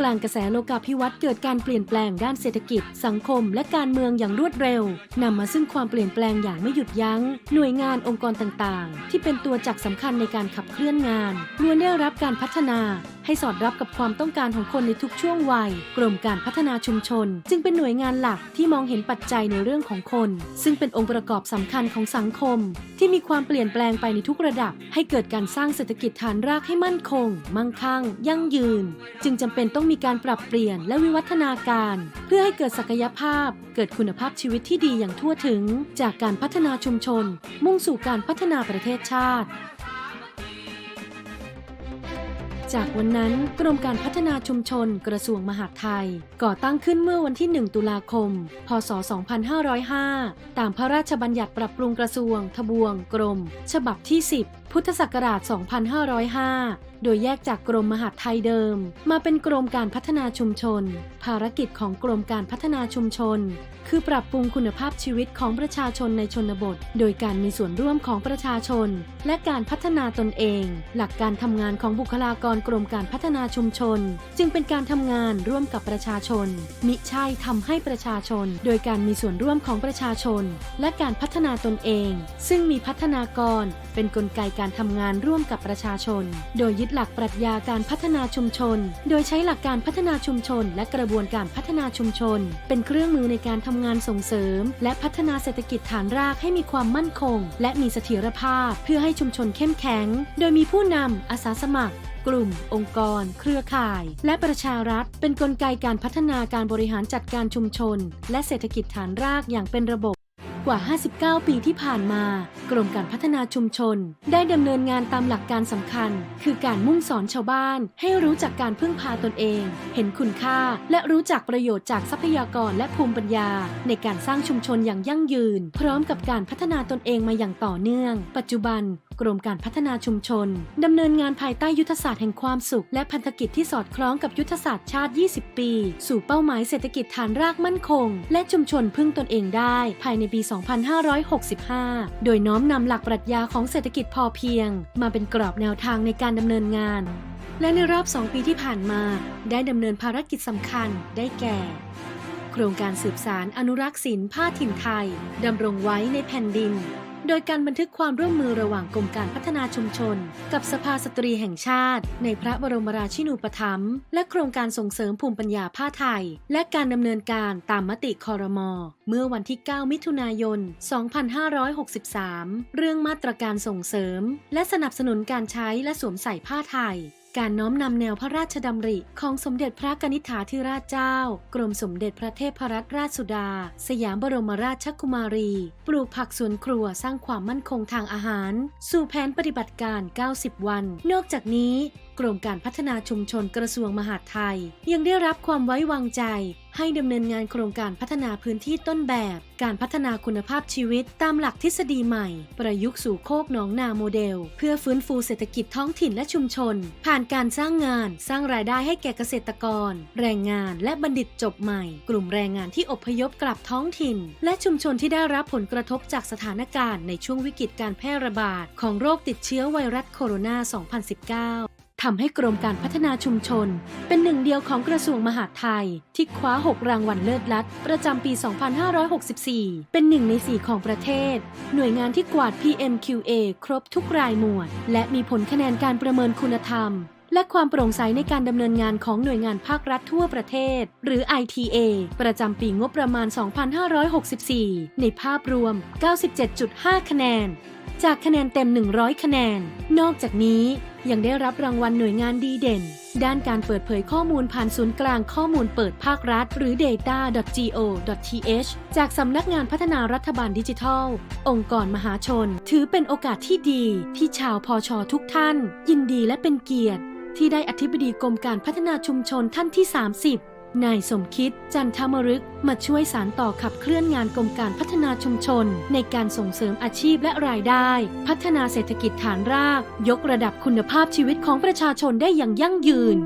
กลางกระแสโลกาภิวัตน์เกิดการเปลี่ยนแปลงด้านเศรษฐกิจ สังคม และการเมืองอย่างรวดเร็ว นำมาซึ่งความเปลี่ยนแปลงอย่างไม่หยุดยัง้ง หน่วยงานองค์กรต่างๆ ที่เป็นตัวจักรสำคัญในการขับเคลื่อนงานล้วนได้รับการพัฒนา ให้สอดรับกับความต้องการของคนในทุกช่วงวัย กรมการพัฒนาชุมชน จึงเป็นหน่วยงานหลักที่มองเห็นปัจจัยในเรื่องของคน ซึ่งเป็นองค์ประกอบสำคัญของสังคม ที่มีความเปลี่ยนแปลงไปในทุกระดับ ให้เกิดการสร้างเศรษฐกิจฐานรากให้มั่นคง มั่งคั่ง ยั่งยืน จึงจำเป็นต้องมีการปรับเปลี่ยนและวิวัฒนาการ เพื่อให้เกิดศักยภาพ เกิดคุณภาพชีวิตที่ดีอย่างทั่วถึง จากการพัฒนาชุมชน มุ่งสู่การพัฒนาประเทศชาติ จากวันนั้นกรมการพัฒนาชุมชนกระทรวงมหาดไทย ก่อตั้งขึ้นเมื่อวันที่ 1 ตุลาคม พศ 2505 ตามพระราชบัญญัติปรับปรุงกระทรวง ทบวง กรม ฉบับที่ 10 พุทธศักราช 2505 โดยแยกจากกรมมหาดไทยเดิม มาเป็นกรมการพัฒนาชุมชน ภารกิจของกรมการพัฒนาชุมชน คือปรับปรุงคุณภาพชีวิตของประชาชนในชนบท โดยการมีส่วนร่วมของประชาชน และการพัฒนาตนเอง หลักการทำงานของบุคลากรกรมการพัฒนาชุมชน จึงเป็นการทำงานร่วมกับประชาชน มิใช่ทำให้ประชาชน โดยการมีส่วนร่วมของประชาชน และการพัฒนาตนเอง ซึ่งมีพัฒนากรเป็นนกลไกการทำงานร่วมกับประชาชน โดยยึดหลักปรัชญาการพัฒนาชุมชน โดยใช้หลักการพัฒนาชุมชน และกระบวนการพัฒนาชุมชน เป็นเครื่องมือในการทำงานส่งเสริม และพัฒนาเศรษฐกิจฐานรากให้มีความมั่นคง และมีเสถียรภาพ เพื่อให้ชุมชนเข้มแข็ง โดยมีผู้นำอาสาสมัครกลุ่ม องค์กร เครือข่าย และประชารัฐ เป็นนกลไกการพัฒนาการบริหารจัดการชุมชน และเศรษฐกิจฐานรากอย่างเป็นระบบ กว่า 59 ปีที่ผ่านมา กรมการพัฒนาชุมชน ได้ดำเนินงานตามหลักการสำคัญ คือการมุ่งสอนชาวบ้าน ให้รู้จักการพึ่งพาตนเอง เห็นคุณค่า และรู้จักประโยชน์จากทรัพยากรและภูมิปัญญา ในการสร้างชุมชนอย่างยั่งยืน พร้อมกับการพัฒนาตนเองมาอย่างต่อเนื่อง ปัจจุบันกรมการพัฒนาชุมชน ดำเนินงานภายใต้ยุทธศาสตร์แห่งความสุข และพันธกิจที่สอดคล้องกับยุทธศาสตร์ชาติ 20 ปี สู่เป้าหมายเศรษฐกิจฐานรากมั่นคง และชุมชนพึ่งตนเองได้ ภายในปี2565 โดยน้อมนำหลักปรัชญาของเศรษฐกิจพอเพียง มาเป็นกรอบแนวทางในการดำเนินงาน และในรอบ 2 ปีที่ผ่านมา ได้ดำเนินภารกิจสำคัญได้แก่ โครงการสืบสารอนุรักษ์ศิลป์ผ้าถิ่นไทยดำรงไว้ในแผ่นดิน โดยการบันทึกความร่วมมือระหว่างกรมการพัฒนาชุมชน กับสภาสตรีแห่งชาติ ในพระบรมราชินูปถัมภ์และโครงการส่งเสริมภูมิปัญญาผ้าไทย และการดำเนินการตามมติคอรมอเมื่อวันที่ 9 มิถุนายน 2563 เรื่องมาตรการส่งเสริม และสนับสนุนการใช้และสวมใส่ผ้าไทย การน้อมนำแนวพระราชดำริของสมเด็จพระกนิษฐาธิราชเจ้า กรมสมเด็จพระเทพรัตนราชสุดา สยามบรมราชกุมารี ปลูกผักสวนครัวสร้างความมั่นคงทางอาหาร สู่แผนปฏิบัติการ 90 วัน นอกจากนี้ กรมการพัฒนาชุมชนกระทรวงมหาดไทย ยังได้รับความไว้วางใจ ให้ดำเนินงานโครงการพัฒนาพื้นที่ต้นแบบ การพัฒนาคุณภาพชีวิตตามหลักทฤษฎีใหม่ ประยุกต์สู่โคกหนองนาโมเดล เพื่อฟื้นฟูเศรษฐกิจท้องถิ่นและชุมชน ผ่านการสร้างงาน สร้างรายได้ให้แก่เกษตรกร แรงงานและบัณฑิตจบใหม่ กลุ่มแรงงานที่อพยพกลับท้องถิ่น และชุมชนที่ได้รับผลกระทบจากสถานการณ์ในช่วงวิกฤตการแพร่ระบาดของโรคติดเชื้อไวรัสโคโรนา 2019 ทำให้กรมการพัฒนาชุมชน เป็นหนึ่งเดียวของกระทรวงมหาดไทย ที่คว้า 6 รางวัลเลิศลัดประจำปี 2564 เป็นหนึ่งใน 4 ของประเทศ หน่วยงานที่กวาด PMQA ครบทุกรายหมวด และมีผลคะแนนการประเมินคุณธรรม และความโปร่งใสในการดำเนินงานของหน่วยงานภาครัฐทั่วประเทศ หรือ ITA ประจำปีงบประมาณ 2564 ในภาพรวม 97.5 คะแนน จากคะแนนเต็ม 100 คะแนน นอกจากนี้ยังได้รับรางวัลหน่วยงานดีเด่น ด้านการเปิดเผยข้อมูลผ่านศูนย์กลางข้อมูลเปิดภาครัฐ หรือ data.go.th จากสำนักงานพัฒนารัฐบาลดิจิทัล องค์กรมหาชน ถือเป็นโอกาสที่ดี ที่ชาวพอชอทุกท่าน ยินดีและเป็นเกียรติ ที่ได้อธิบดีกรมการพัฒนาชุมชนท่านที่ 30 นายสมคิดจันทมรึกมาช่วยสารต่อขับเคลื่อนงานกรมการพัฒนาชุมชน ในการส่งเสริมอาชีพและรายได้ พัฒนาเศรษฐกิจฐานราก ยกระดับคุณภาพชีวิตของประชาชนได้อย่างยั่งยืน